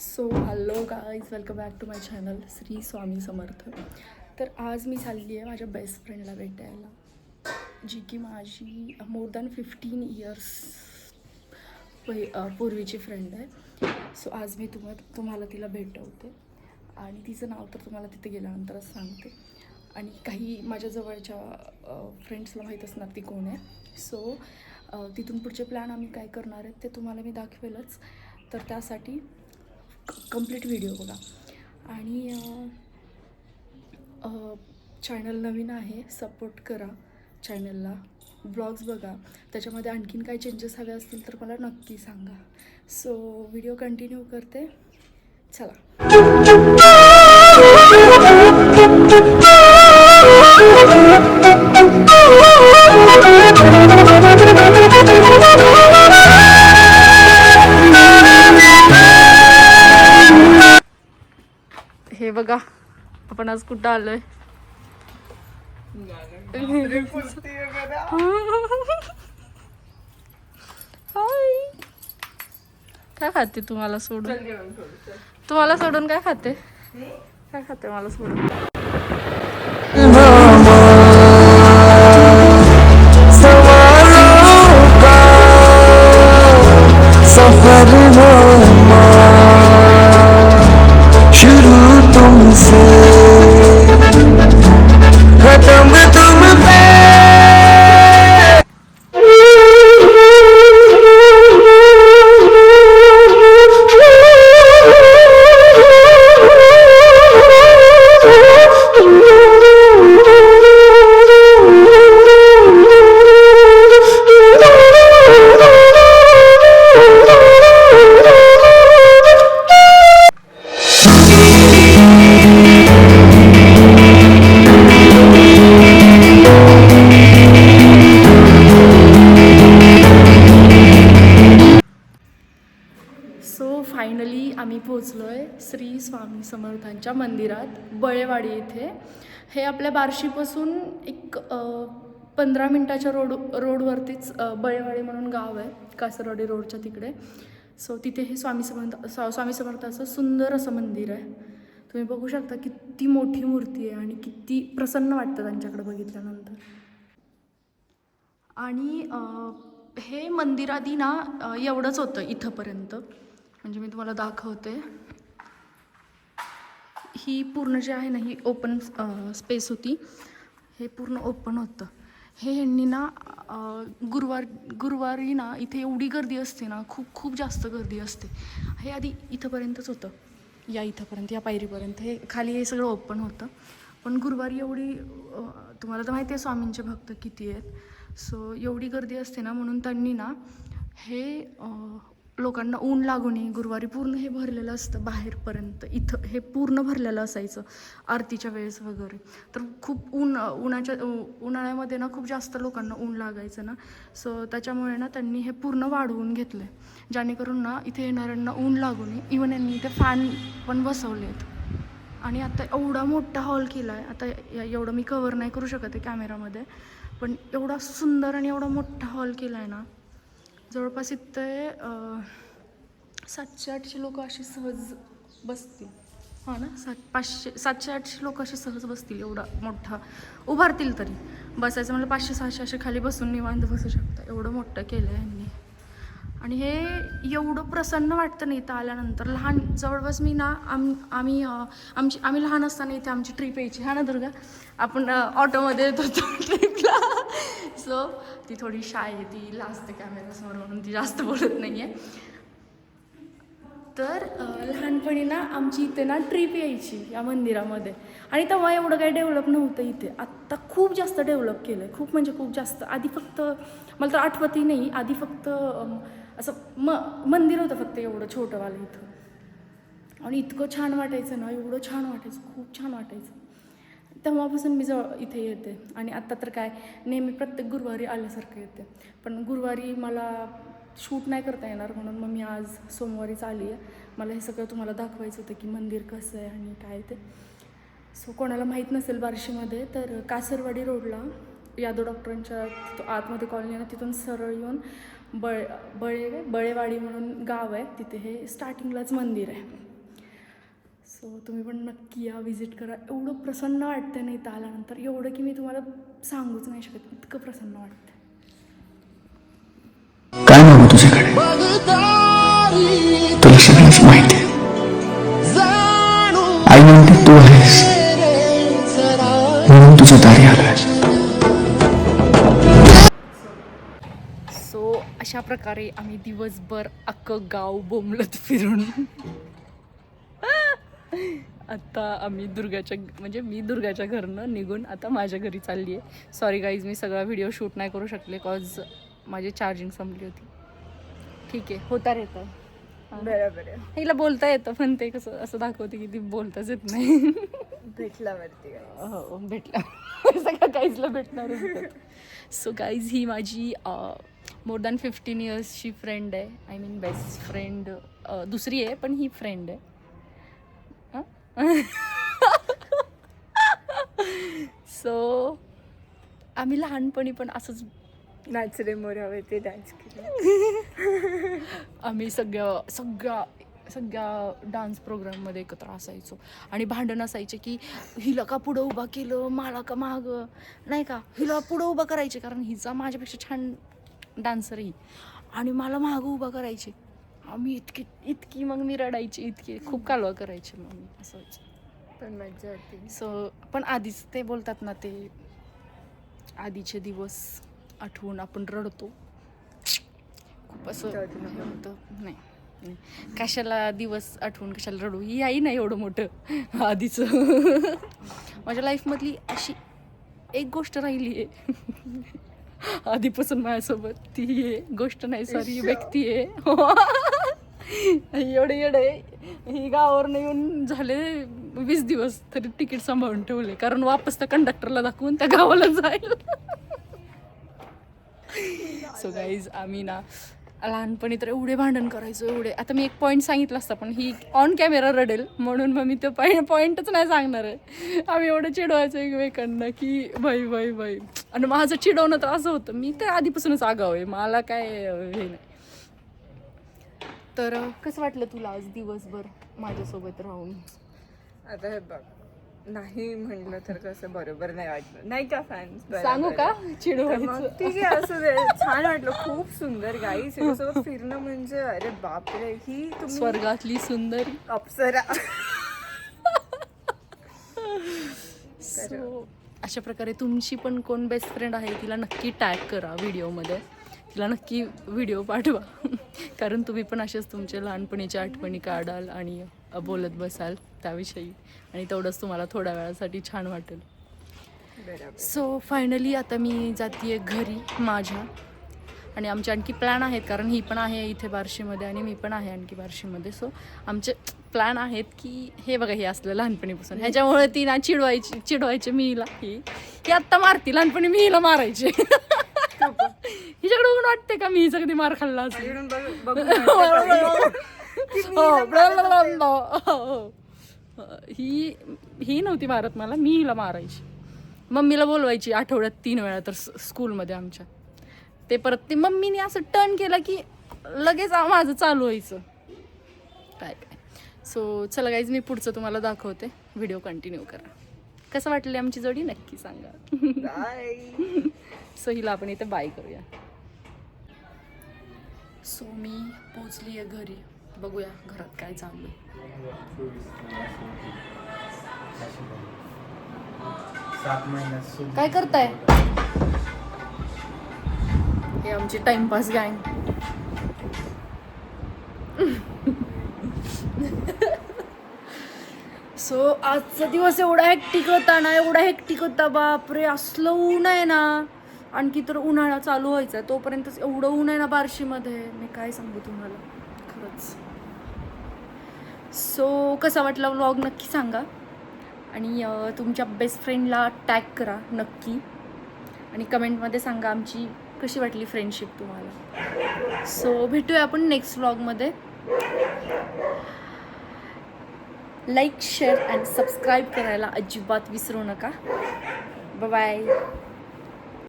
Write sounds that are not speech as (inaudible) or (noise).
So hello guys welcome back to my channel Shri Swami Samarth तर आज मी चालली आहे माझ्या बेस्ट फ्रेंडला भेटायला जी की माझी मोर दॅन फिफ्टीन इयर्स पूर्वीची फ्रेंड आहे. सो आज मी तुम्हा तुम्हाला तिला भेटवते आणि तिचं नाव तर तुम्हाला तिथे गेल्यानंतरच सांगते. आणि काही माझ्या जवळच्या फ्रेंड्सला माहीत असणार ती कोण आहे. सो तिथून पुढचे प्लॅन आम्ही काय करणार आहेत ते तुम्हाला मी दाखवेलच. तर त्यासाठी कंप्लीट व्हिडिओ बघा. आणि चॅनल नवीन आहे सपोर्ट करा चॅनलला ब्लॉग्स बघा. त्याच्यामध्ये आणखीन काही चेंजेस हवे असतील तर मला नक्की सांगा. सो व्हिडिओ कंटिन्यू करते. चला. बघा आपण आज कुठं आलोय? काय खाते तुम्हाला सोडून? तुम्हाला सोडून काय खाते? काय खाते मला सोडून? पोचलो आहे श्री स्वामी समर्थांच्या मंदिरात बळेवाडी इथे. हे आपल्या बार्शीपासून एक पंधरा मिनटाच्या रोड रोडवरतीच बळेवाडी म्हणून गाव आहे कासरवाडी रोडच्या तिकडे. सो तिथे हे स्वामी समर्थ स्वा- स्वामी समर्थाचं सुंदर असं मंदिर आहे. तुम्ही बघू शकता किती मोठी मूर्ती आहे आणि किती प्रसन्न वाटतं त्यांच्याकडे बघितल्यानंतर. आणि हे मंदिर आधी ना एवढंच होतं इथंपर्यंत. म्हणजे मी तुम्हाला दाखवते. ही पूर्ण जी आहे ना ही ओपन स्पेस होती. हे पूर्ण ओपन होतं. हे ह्यांनी ना गुरुवार गुरुवारी ना इथे एवढी गर्दी असते ना खूप खूप जास्त गर्दी असते. हे आधी इथंपर्यंतच होतं. या इथंपर्यंत या पायरीपर्यंत. हे खाली हे सगळं ओपन होतं. पण गुरुवारी एवढी तुम्हाला तर माहिती आहे स्वामींचे भक्त किती आहेत. सो एवढी गर्दी असते ना म्हणून त्यांनी ना हे लोकांना ऊन लागू नये गुरुवारी पूर्ण हे भरलेलं असतं बाहेरपर्यंत. इथं हे पूर्ण भरलेलं असायचं आरतीच्या वेळेस वगैरे. तर खूप ऊन उन्हाच्या उन्हाळ्यामध्ये ना खूप जास्त लोकांना ऊन लागायचं ना. सो त्याच्यामुळे ना त्यांनी हे पूर्ण वाढवून घेतलं आहे जेणेकरून ना इथे येणाऱ्यांना ऊन लागू नये इवन यांनी इथे फॅन पण बसवले आहेत आणि आता एवढा मोठा हॉल केला आहे आता एवढं मी कवर नाही करू शकत आहे कॅमेरामध्ये पण एवढा सुंदर आणि एवढा मोठा हॉल केला आहे ना जवळपास इथे सातशे आठशे लोक अशी सहज बसतील. हां ना? सात पाचशे सातशे आठशे लोक असे सहज बसतील एवढा मोठा. उभारतील तरी. बसायचं म्हणजे पाचशे सहाशे असे खाली बसून निवांत बसू शकता. एवढं मोठं केलं आहे यांनी. आणि हे एवढं प्रसन्न वाटतं नाही इथं आल्यानंतर. लहान जवळपास मी ना आम आम्ही आमची आम्ही लहान असताना इथे आमची ट्रिप यायची. हा ना दुर्गा? आपण ऑटोमध्ये येत होतो ट्रिपला सो ती थोडी शाय आहे ती लाजते कॅमेरासमोर म्हणून ती जास्त बोलत नाही आहे तर लहानपणी ना आमची इथे ना ट्रिप यायची या मंदिरामध्ये. आणि तेव्हा एवढं काही डेव्हलप नव्हतं इथे. आत्ता खूप जास्त डेव्हलप केलं आहे खूप म्हणजे खूप जास्त. आधी फक्त मला तर आठवतही नाही. आधी फक्त असं म मंदिर होतं फक्त एवढं छोटंवालं इथं. आणि इतकं छान वाटायचं ना एवढं छान वाटायचं खूप छान वाटायचं. तेव्हापासून मी जवळ इथे येते. आणि आत्ता तर काय नेहमी प्रत्येक गुरुवारी आल्यासारखं येते. पण गुरुवारी मला शूट नाही करता येणार म्हणून मग मी आज सोमवारीच आली आहे. मला हे सगळं तुम्हाला दाखवायचं होतं की मंदिर कसं आहे आणि काय ते. सो कोणाला माहीत नसेल बार्शीमध्ये तर कासरवाडी रोडला यादव डॉक्टरांच्या तिथं आतमध्ये कॉलनी आहे ना तिथून सरळ येऊन बळ बळे बळेवाडी म्हणून गाव आहे. तिथे हे स्टार्टिंगलाच मंदिर आहे. सो तुम्ही पण नक्की या व्हिजिट करा. एवढं प्रसन्न वाटतं नाही इथं आल्यानंतर. एवढं की मी तुम्हाला सांगूच नाही शकत. इतकं प्रसन्न वाटतं काय मागू तुझ्याकडे? तुला सगळंच माहिती आहे. आई म्हणते तू आहेस. म्हणून तुझ्या दारी आलोय प्रकारे आम्ही दिवसभर अख्खं गाव बोंबलत फिरून. आता आम्ही दुर्गाच्या म्हणजे मी दुर्गाच्या घरनं निघून आता माझ्या घरी चालली आहे सॉरी गाईज मी सगळा व्हिडिओ शूट नाही करू शकले कॉज माझी चार्जिंग संपली होती. ठीक आहे होता येतं बरोबर हिला बोलता येतं पण ते कसं असं दाखवते की ती बोलताच येत नाही. काय. हो भेटला सगळ्या गाईजला भेटणारच सो गाईज ही माझी मोर दॅन फिफ्टीन इयर्सची फ्रेंड आहे आय मीन बेस्ट फ्रेंड दुसरी आहे पण ही फ्रेंड आहे सो आम्ही लहानपणी पण असंच नाच रे मोरावरती डान्स केला. आम्ही सगळ्या सगळ्या सगळ्या डान्स प्रोग्राममध्ये एकत्र असायचो. आणि भांडण असायचे की हिला का पुढं उभा केलं? मला का माग? नाही का? हिला पुढं उभं करायचे कारण हिचा माझ्यापेक्षा छान डान्सर ही. आणि मला मागं उभा करायचे. आम्ही इतकी इतकी मग मी रडायची इतकी खूप कालवा करायचे मग मी असं पण मजा होती. सो पण आधीच ते बोलतात ना ते आधीचे दिवस आठवून आपण रडतो. खूप असं होतं नाही नाही. कशाला दिवस आठवून कशाला रडू? ही आई नाही एवढं मोठं. आधीचं. (laughs) माझ्या लाईफमधली अशी एक गोष्ट राहिली आहे (laughs) आधीपासून माझ्यासोबत ती आहे. गोष्ट नाही सॉरी व्यक्ती आहे. (laughs) एवढे एवढे ही गावावरनं येऊन झाले वीस दिवस तरी तिकीट सांभाळून ठेवले. कारण वापस त्या कंडक्टरला दाखवून त्या गावाला जाईल सो गाईज आम्ही ना लहानपणी तर एवढे भांडण करायचो एवढे. आता मी एक पॉईंट सांगितलं असता पण ही ऑन कॅमेरा रडेल म्हणून मग मी तो पॉईंट पॉईंटच नाही सांगणार आहे. आम्ही एवढं चिडवायचो एकमेकांना की बाई बाई बाई आणि माझं चिडवणं तर असं होतं. मी तर आधीपासूनच आगाव आहे. मला काय हे नाही. तर कसं वाटलं तुला आज दिवसभर माझ्यासोबत राहून? आता हे बघ. नाही म्हणलं तर कसं बरोबर नाही वाटलं. नाही का फॅन्स सांगू का? मग ठीक आहे असं दे. छान वाटलं. खूप सुंदर गाई. सोबत फिरणं म्हणजे अरे बापरे ही तुम्ही स्वर्गातली सुंदरी. अप्सरा. अशा प्रकारे तुमची पण कोण बेस्ट फ्रेंड आहे तिला नक्की टॅग करा व्हिडिओमध्ये तिला नक्की व्हिडिओ पाठवा. कारण तुम्ही पण असेच तुमच्या लहानपणीच्या आठवणी काढाल आणि बोलत बसाल त्याविषयी. आणि तेवढंच तुम्हाला थोड्या वेळासाठी छान वाटेल. सो फायनली आता मी जाते घरी माझ्या. आणि आमचे आणखी प्लॅन आहेत कारण ही पण आहे इथे बार्शीमध्ये आणि मी पण आहे आणखी बार्शीमध्ये. सो आमचे प्लॅन आहेत की हे बघा हे असलं लहानपणीपासून. ह्याच्यामुळे ती ना चिडवायची चिडवायचे मी हिला ही. ही आत्ता मारती लहानपणी मी हिला मारायचे (laughs) हिच्याकडे ऊन वाटते का मी कधी मार खाल्ला (laughs) हो, मारत हो. ही. ही नव्हती मारत मला मी हिला मारायची. मम्मीला बोलवायची आठवड्यात तीन वेळा तर स्कूलमध्ये आमच्या. ते परत ते मम्मीने असं टर्न केलं की लगेच माझं चालू व्हायचं. काय काय. सो चला गाईज मी पुढचं तुम्हाला दाखवते. व्हिडिओ कंटिन्यू करा. कसं वाटलं आमची जोडी? नक्की सांगा. सो (laughs) हिला आपण इथे बाय करूया. सो मी पोचली आहे घरी. बघूया घरात काय सुद्धा काय करताय? हे आमची टाइमपास गँग. सो आजचा दिवस एवढा हेक्टिक होता ना एवढा हेक्टिक होता बापरे असलं ऊन आहे ना. आणखी तर उन्हाळा चालू व्हायचा तोपर्यंतच एवढं ऊन आहे ना बार्शीमध्ये. मी काय सांगू तुम्हाला? खरंच. सो कसा वाटला व्लॉग नक्की सांगा. आणि तुमच्या बेस्ट फ्रेंडला टॅग करा नक्की. आणि कमेंटमध्ये सांगा आमची कशी वाटली फ्रेंडशिप तुम्हाला. सो भेटूया आपण नेक्स्ट व्लॉगमध्ये लाईक शेअर अँड सबस्क्राईब करायला अजिबात विसरू नका. बाय